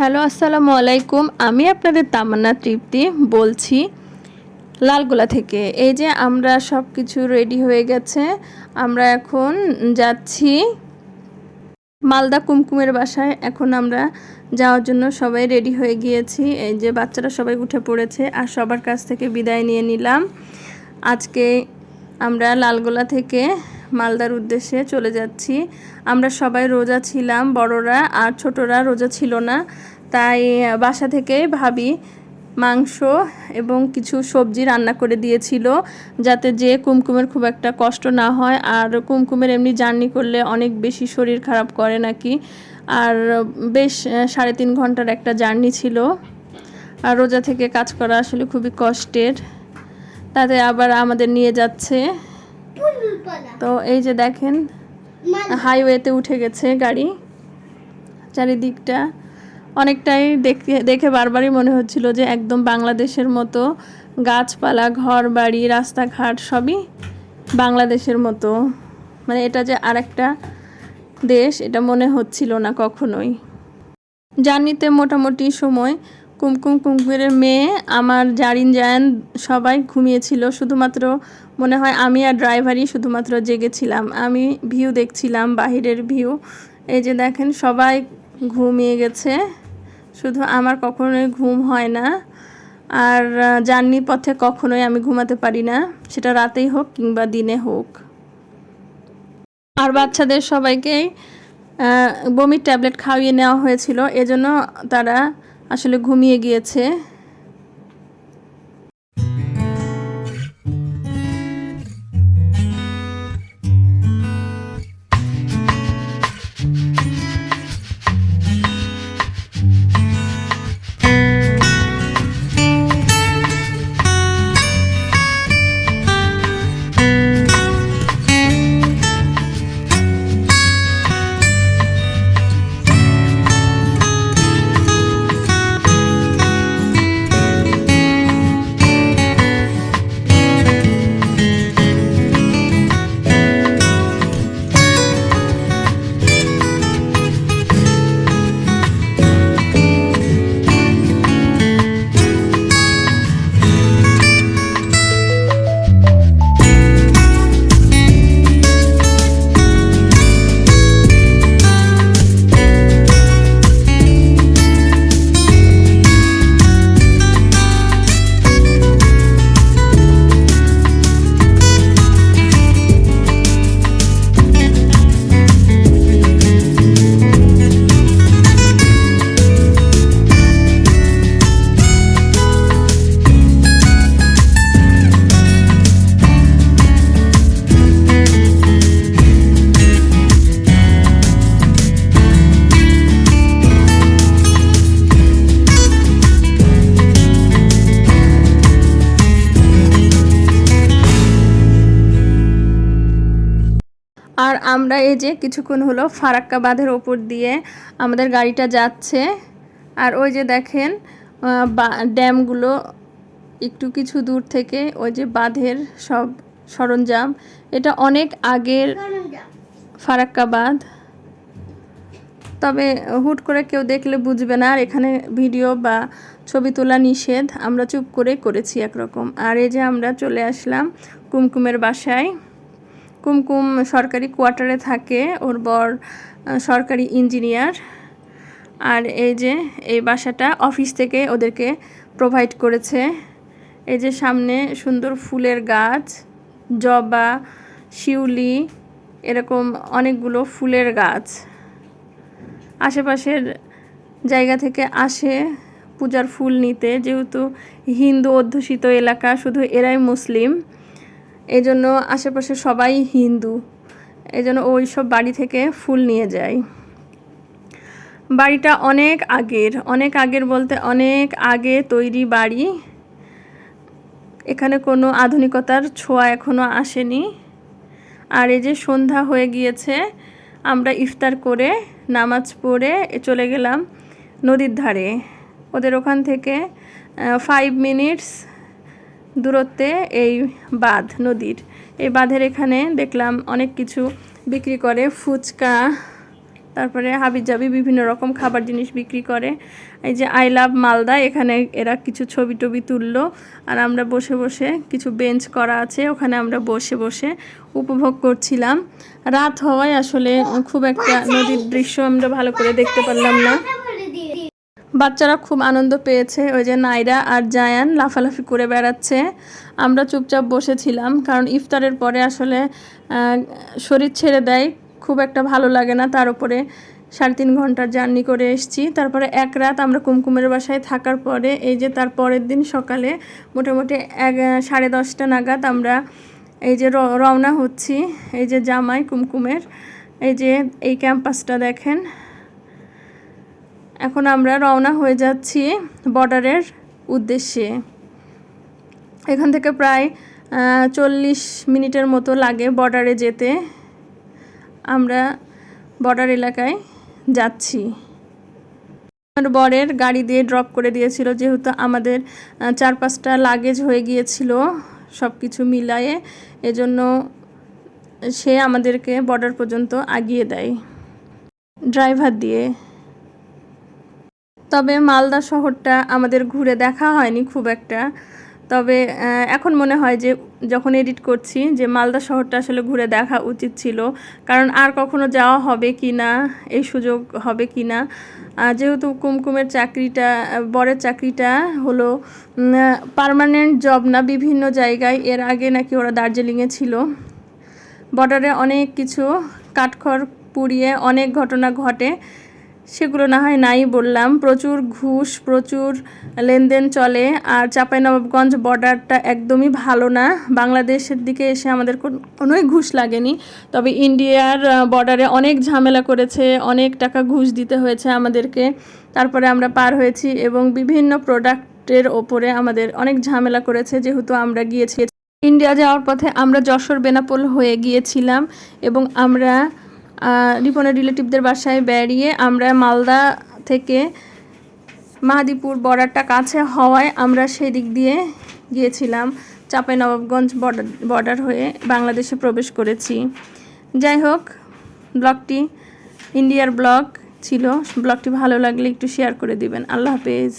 Hello, আসসালামু আলাইকুম। আমি আপনাদের তামান্না তৃপ্তি বলছি লালগোলা থেকে। এই যে আমরা সব কিছু রেডি হয়ে গেছে, আমরা এখন যাচ্ছি মালদা কুমকুমের বাসায়। এখন আমরা যাওয়ার জন্য সবাই রেডি হয়ে গিয়েছি। এই যে বাচ্চারা সবাই উঠে পড়েছে আর সবার কাছ থেকে বিদায় নিয়ে নিলাম। আজকে আমরা লালগোলা থেকে মালদার উদ্দেশ্যে চলে যাচ্ছি। আমরা সবাই রোজা ছিলাম, বড়রা আর ছোটরা রোজা ছিল না। তাই বাসা থেকে ভাবি মাংস এবং কিছু সবজি রান্না করে দিয়েছিল, যাতে যে কুমকুমের খুব একটা কষ্ট না হয়। আর কুমকুমের এমনি জার্নি করলে অনেক বেশি শরীর খারাপ করে নাকি। আর বেশ সাড়ে তিন ঘণ্টার একটা জার্নি ছিল। আর রোজা থেকে কাজ করা আসলে খুবই কষ্টের। তাতে আবার আমাদের নিয়ে যাচ্ছে। তো এই যে দেখেন হাইওয়েতে উঠে গেছে গাড়ি, চারিদিকটা অনেকটাই দেখে দেখে বারবারই মনে হচ্ছিল যে একদম বাংলাদেশের মতো গাছপালা ঘর বাড়ি রাস্তাঘাট সবই বাংলাদেশের মতো। মানে এটা যে আরেকটা দেশ, এটা মনে হচ্ছিল না কখনোই। জার্নিতে মোটামুটি সময় কুমকুম কুমকুমের মেয়ে, আমার জারিন জায়ান সবাই ঘুমিয়েছিল। শুধুমাত্র মনে হয় আমি আর ড্রাইভারই শুধুমাত্র জেগেছিলাম। আমি ভিউ দেখছিলাম, বাহিরের ভিউ। এই যে দেখেন, সবাই ঘুমিয়ে গেছে। শুধু আমার কখনোই ঘুম হয় না। আর জার্নি পথে কখনোই আমি ঘুমাতে পারি না। সেটা রাতেই হোক কিংবা দিনে হোক। আর বাচ্চাদের সবাইকেই বমির ট্যাবলেট খাইয়ে নেওয়া হয়েছিল। এজন্য তারা আসলে ঘুমিয়ে গিয়েছে। আর আমরা এই যে কিছুক্ষণ হলো ফারাক্কা বাঁধের ওপর দিয়ে আমাদের গাড়িটা যাচ্ছে। আর ওই যে দেখেন ড্যামগুলো একটু কিছু দূর থেকে ওই যে বাঁধের সব সরঞ্জাম। এটা অনেক আগের ফারাক্কা বাঁধ তবে হুট করে কেউ দেখলে বুঝবে না, আর এখানে ভিডিও বা ছবি তোলা নিষেধ। আমরা চুপ করে করেছি একরকম। আর এই যে আমরা চলে আসলাম কুমকুমের বাসায়। কুমকুম সরকারি কোয়ার্টারে থাকে, ওর বর সরকারি ইঞ্জিনিয়ার। আর এই যে, এই বাসাটা অফিস থেকে ওদেরকে প্রোভাইড করেছে। এই যে সামনে সুন্দর ফুলের গাছ, জবা, শিউলি, এরকম অনেকগুলো ফুলের গাছ। আশেপাশের জায়গা থেকে আসে পূজার ফুল নিতে, যেহেতু হিন্দু অধ্যুষিত এলাকা, শুধু এরাই মুসলিম। এই জন্য আশেপাশে সবাই হিন্দু। এই জন্য ওই সব বাড়ি থেকে ফুল নিয়ে যায় বাড়িটা অনেক আগের অনেক আগের বলতে অনেক আগে তৈরি বাড়ি। এখানে কোনো আধুনিকতার ছোঁয়া এখনও আসেনি। আর এই যে সন্ধ্যা হয়ে গিয়েছে, আমরা ইফতার করে নামাজ পড়ে চলে গেলাম নদীর ধারে। ওদের ওখান থেকে ফাইভ মিনিটস দূরত্বে এই বাঁধ নদীর। এই বাঁধের এখানে দেখলাম অনেক কিছু বিক্রি করে, ফুচকা, তারপরে হাবিজাবি বিভিন্ন রকম খাবার জিনিস বিক্রি করে। এই যে আই লাভ মালদা, এখানে এরা কিছু ছবি টবি তুললো আর আমরা বসে বসে কিছু বেঞ্চ করা আছে, ওখানে আমরা বসে বসে উপভোগ করছিলাম। রাত হওয়ায় আসলে খুব একটা নদীর দৃশ্য আমরা ভালো করে দেখতে পারলাম না। বাচ্চারা খুব আনন্দ পেয়েছে। ওই যে নাইরা আর জায়ান লাফালাফি করে বেড়াচ্ছে। আমরা চুপচাপ বসেছিলাম, কারণ ইফতারের পরে আসলে শরীর ছেড়ে দেয়, খুব একটা ভালো লাগে না। তার উপরে সাড়ে তিন ঘণ্টার জার্নি করে এসেছি। তারপরে এক রাত আমরা কুমকুমের বাসায় থাকার পরে, এই যে তার পরের দিন সকালে মোটামুটি এক, সাড়ে দশটা নাগাদ আমরা এই যে রওনা হচ্ছি। এই যে জামাই কুমকুমের, এই যে এই ক্যাম্পাসটা দেখেন। এখন আমরা রওনা হয়ে যাচ্ছি বর্ডারের উদ্দেশ্যে। এখান থেকে প্রায় চল্লিশ মিনিটের মতো লাগে বর্ডারে যেতে। আমরা বর্ডার এলাকায় যাচ্ছি। আমার বরের গাড়ি দিয়ে ড্রপ করে দিয়েছিল, যেহেতু আমাদের চার পাঁচটা লাগেজ হয়ে গিয়েছিল সব কিছু মিলায়ে। এজন্য সে আমাদেরকে বর্ডার পর্যন্ত আগিয়ে দেয়। ড্রাইভার দিয়ে তবে মালদা শহরটা আমাদের ঘুরে দেখা হয়নি খুব একটা। তবে এখন মনে হয় যে যখন এডিট করছি যে মালদা শহরটা আসলে ঘুরে দেখা উচিত ছিল, কারণ আর কখনো যাওয়া হবে কি না, এই সুযোগ হবে কি না। যেহেতু কুমকুমের চাকরিটা বরের চাকরিটা হলো পার্মানেন্ট জব না, বিভিন্ন জায়গায়। এর আগে নাকি ওরা দার্জিলিংয়ে ছিল। বর্ডারে অনেক কিছু কাঠখড় পুড়িয়ে অনেক ঘটনা ঘটে। সেগুলো না হয় নাই বললাম। প্রচুর ঘুষ, প্রচুর লেনদেন চলে। আর চাঁপাইনবাবগঞ্জ বর্ডারটা একদমই ভালো না। বাংলাদেশের দিকে এসে আমাদের কোন- কোনোই ঘুষ লাগেনি। তবে ইন্ডিয়ার বর্ডারে অনেক ঝামেলা করেছে, অনেক টাকা ঘুষ দিতে হয়েছে আমাদেরকে। তারপরে আমরা পার হয়েছি এবং বিভিন্ন প্রোডাক্টের ওপরে আমাদের অনেক ঝামেলা করেছে, যেহেতু আমরা গিয়েছি। ইন্ডিয়া যাওয়ার পথে আমরা যশোর বেনাপোল হয়ে গিয়েছিলাম এবং আমরা রিপনের রিলেটিভদের বাসায় বেরিয়ে আমরা মালদা থেকে মাহাদীপুর বর্ডারটা কাছে হওয়ায় আমরা সেই দিক দিয়ে গিয়েছিলাম। চাঁপাইনবাবগঞ্জ বর্ডার বর্ডার হয়ে বাংলাদেশে প্রবেশ করেছি। যাই হোক, ব্লগটি, ইন্ডিয়ার ব্লগ ছিল। ব্লগটি ভালো লাগলে একটু শেয়ার করে দিবেন। আল্লাহ হাফেজ।